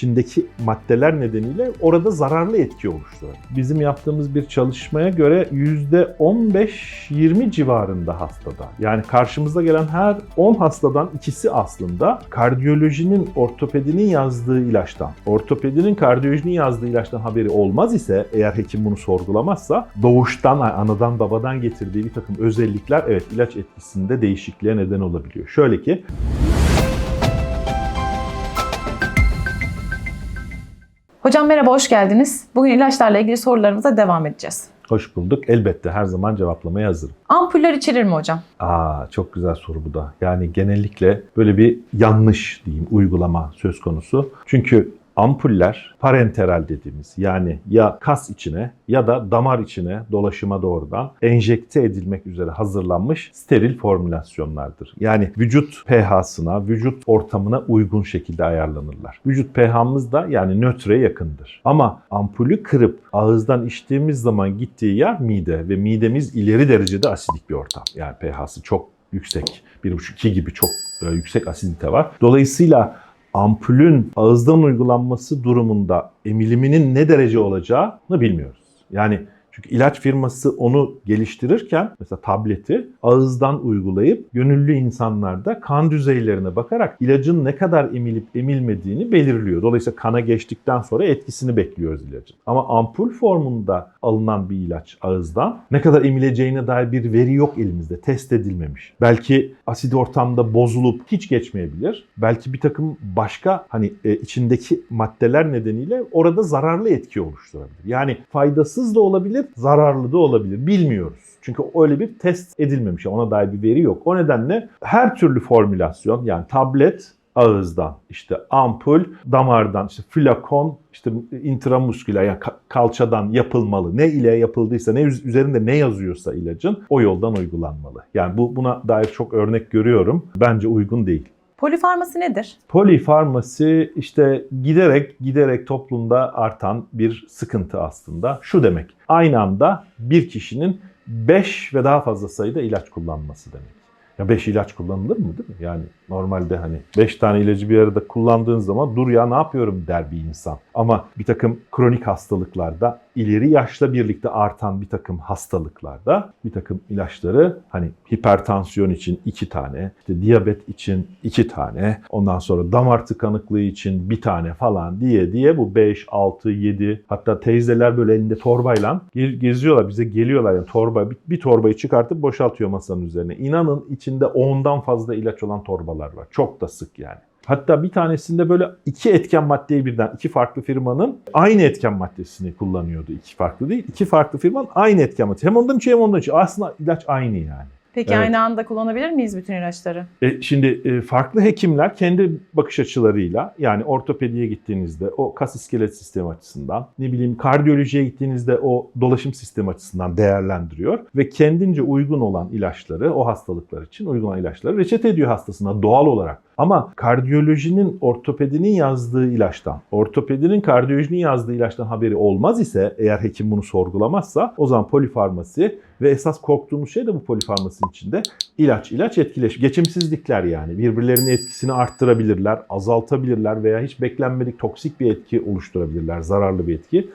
içindeki maddeler nedeniyle orada zararlı etki oluşturur. Bizim yaptığımız bir çalışmaya göre %15-20 civarında hastada. Yani karşımıza gelen her 10 hastadan ikisi aslında kardiyolojinin, ortopedinin yazdığı ilaçtan, ortopedinin kardiyolojinin yazdığı ilaçtan haberi olmaz ise eğer hekim bunu sorgulamazsa doğuştan, anadan babadan getirdiği bir takım özellikler evet ilaç etkisinde değişikliğe neden olabiliyor. Şöyle ki Hocam merhaba, hoş geldiniz. Bugün ilaçlarla ilgili sorularımıza devam edeceğiz. hoş bulduk. Elbette her zaman cevaplamaya hazırım. Ampuller içerir mi hocam? Aa çok güzel soru bu da. Yani genellikle böyle bir yanlış diyeyim uygulama söz konusu. Çünkü ampuller parenteral dediğimiz yani ya kas içine ya da damar içine dolaşıma doğrudan enjekte edilmek üzere hazırlanmış steril formülasyonlardır. Yani vücut pH'sına, vücut ortamına uygun şekilde ayarlanırlar. Vücut pH'mız da yani nötre yakındır. Ama ampulü kırıp ağızdan içtiğimiz zaman gittiği yer mide ve midemiz ileri derecede asidik bir ortam. Yani pH'sı çok yüksek. 1,5-2 gibi çok e, yüksek asidite var. Dolayısıyla ampulün ağızdan uygulanması durumunda emiliminin ne derece olacağını bilmiyoruz. Yani çünkü ilaç firması onu geliştirirken mesela tableti ağızdan uygulayıp gönüllü insanlarda kan düzeylerine bakarak ilacın ne kadar emilip emilmediğini belirliyor. Dolayısıyla kana geçtikten sonra etkisini bekliyoruz ilacın. Ama ampul formunda alınan bir ilaç ağızdan ne kadar emileceğine dair bir veri yok elimizde. Test edilmemiş. Belki asit ortamda bozulup hiç geçmeyebilir. Belki bir takım başka hani e, içindeki maddeler nedeniyle orada zararlı etki oluşturabilir. Yani faydasız da olabilir, zararlı da olabilir. Bilmiyoruz. Çünkü öyle bir test edilmemiş. Ona dair bir veri yok. O nedenle her türlü formülasyon yani tablet ağızdan, işte ampul damardan, işte flakon, işte intramusküler yani ka- kalçadan yapılmalı. Ne ile yapıldıysa, ne üz- üzerinde ne yazıyorsa ilacın o yoldan uygulanmalı. Yani bu buna dair çok örnek görüyorum. Bence uygun değil. Polifarması nedir? Polifarmasi işte giderek giderek toplumda artan bir sıkıntı aslında. Şu demek. Aynı anda bir kişinin 5 ve daha fazla sayıda ilaç kullanması demek. Ya 5 ilaç kullanılır mı değil mi? Yani normalde hani 5 tane ilacı bir arada kullandığın zaman dur ya ne yapıyorum der bir insan. Ama bir takım kronik hastalıklarda ileri yaşla birlikte artan bir takım hastalıklarda bir takım ilaçları hani hipertansiyon için 2 tane, işte diyabet için 2 tane, ondan sonra damar tıkanıklığı için bir tane falan diye diye bu 5, 6, 7 hatta teyzeler böyle elinde torbayla ge- geziyorlar bize geliyorlar yani torba bir, bir torbayı çıkartıp boşaltıyor masanın üzerine. İnanın içinde 10'dan fazla ilaç olan torbalar var. Çok da sık yani. Hatta bir tanesinde böyle iki etken maddeyi birden iki farklı firmanın aynı etken maddesini kullanıyordu. İki farklı değil. iki farklı firmanın aynı etken maddesi. Hem ondan içi hem ondan içi. Aslında ilaç aynı yani. Peki Evet. aynı anda kullanabilir miyiz bütün ilaçları? E, şimdi e, farklı hekimler kendi bakış açılarıyla yani ortopediye gittiğinizde o kas iskelet sistemi açısından ne bileyim kardiyolojiye gittiğinizde o dolaşım sistemi açısından değerlendiriyor ve kendince uygun olan ilaçları o hastalıklar için uygun olan ilaçları reçete ediyor hastasına doğal olarak. Ama kardiyolojinin ortopedinin yazdığı ilaçtan, ortopedinin kardiyolojinin yazdığı ilaçtan haberi olmaz ise eğer hekim bunu sorgulamazsa o zaman polifarmasi ve esas korktuğumuz şey de bu polifarmasinin içinde ilaç ilaç etkileş geçimsizlikler yani birbirlerinin etkisini arttırabilirler, azaltabilirler veya hiç beklenmedik toksik bir etki oluşturabilirler, zararlı bir etki.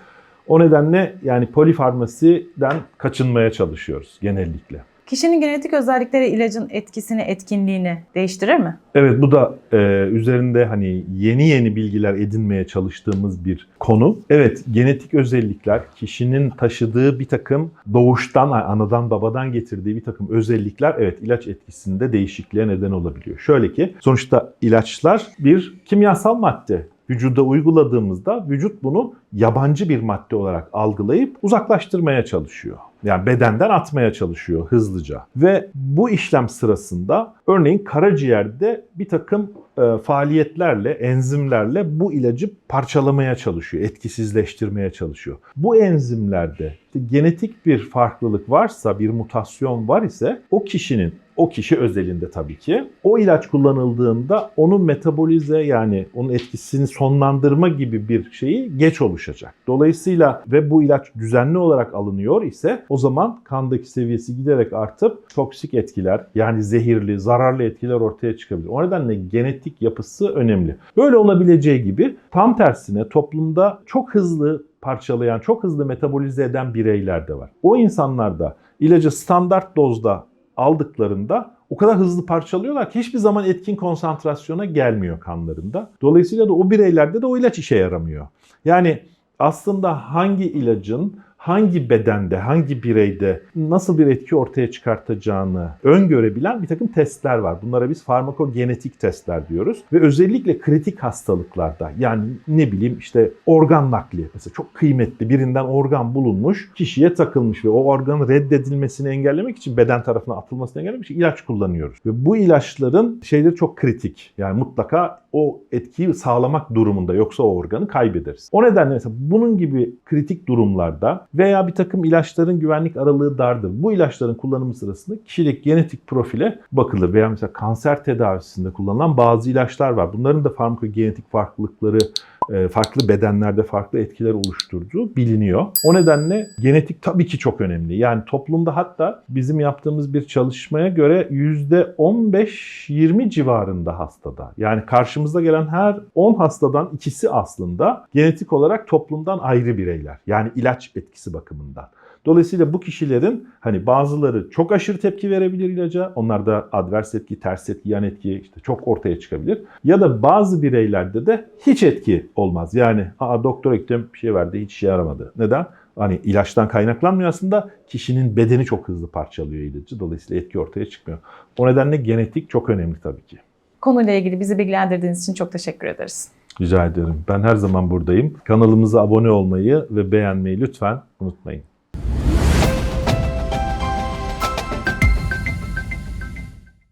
O nedenle yani polifarmasiden kaçınmaya çalışıyoruz genellikle. Kişinin genetik özellikleri ilacın etkisini, etkinliğini değiştirir mi? Evet bu da e, üzerinde hani yeni yeni bilgiler edinmeye çalıştığımız bir konu. Evet genetik özellikler kişinin taşıdığı bir takım doğuştan anadan babadan getirdiği bir takım özellikler evet ilaç etkisinde değişikliğe neden olabiliyor. Şöyle ki sonuçta ilaçlar bir kimyasal madde vücuda uyguladığımızda vücut bunu yabancı bir madde olarak algılayıp uzaklaştırmaya çalışıyor. Yani bedenden atmaya çalışıyor hızlıca. Ve bu işlem sırasında örneğin karaciğerde bir takım e, faaliyetlerle, enzimlerle bu ilacı parçalamaya çalışıyor, etkisizleştirmeye çalışıyor. Bu enzimlerde İşte genetik bir farklılık varsa, bir mutasyon var ise o kişinin o kişi özelinde tabii ki o ilaç kullanıldığında onun metabolize yani onun etkisini sonlandırma gibi bir şeyi geç oluşacak. Dolayısıyla ve bu ilaç düzenli olarak alınıyor ise o zaman kandaki seviyesi giderek artıp toksik etkiler yani zehirli, zararlı etkiler ortaya çıkabilir. O nedenle genetik yapısı önemli. Böyle olabileceği gibi tam tersine toplumda çok hızlı parçalayan, çok hızlı metabolize eden bireyler de var. O insanlarda ilacı standart dozda aldıklarında o kadar hızlı parçalıyorlar ki hiçbir zaman etkin konsantrasyona gelmiyor kanlarında. Dolayısıyla da o bireylerde de o ilaç işe yaramıyor. Yani aslında hangi ilacın hangi bedende, hangi bireyde nasıl bir etki ortaya çıkartacağını öngörebilen bir takım testler var. Bunlara biz farmakogenetik testler diyoruz. Ve özellikle kritik hastalıklarda yani ne bileyim işte organ nakli mesela çok kıymetli birinden organ bulunmuş, kişiye takılmış ve o organın reddedilmesini engellemek için beden tarafına atılmasını engellemek için ilaç kullanıyoruz. Ve bu ilaçların şeyleri çok kritik. Yani mutlaka o etkiyi sağlamak durumunda yoksa o organı kaybederiz. O nedenle mesela bunun gibi kritik durumlarda veya bir takım ilaçların güvenlik aralığı dardır. Bu ilaçların kullanımı sırasında kişilik genetik profile bakılır. Veya mesela kanser tedavisinde kullanılan bazı ilaçlar var. Bunların da farmakogenetik farklılıkları farklı bedenlerde farklı etkiler oluşturduğu biliniyor. O nedenle genetik tabii ki çok önemli. Yani toplumda hatta bizim yaptığımız bir çalışmaya göre %15-20 civarında hastada. Yani karşımıza gelen her 10 hastadan ikisi aslında genetik olarak toplumdan ayrı bireyler. Yani ilaç etkisi bakımından. Dolayısıyla bu kişilerin hani bazıları çok aşırı tepki verebilir ilaca. Onlarda advers etki, ters etki, yan etki işte çok ortaya çıkabilir. Ya da bazı bireylerde de hiç etki olmaz. Yani Aa, doktora gittim bir şey verdi hiç işe yaramadı. Neden? Hani ilaçtan kaynaklanmıyor aslında kişinin bedeni çok hızlı parçalıyor ilacı. Dolayısıyla etki ortaya çıkmıyor. O nedenle genetik çok önemli tabii ki. Konuyla ilgili bizi bilgilendirdiğiniz için çok teşekkür ederiz. Rica ederim. Ben her zaman buradayım. Kanalımıza abone olmayı ve beğenmeyi lütfen unutmayın.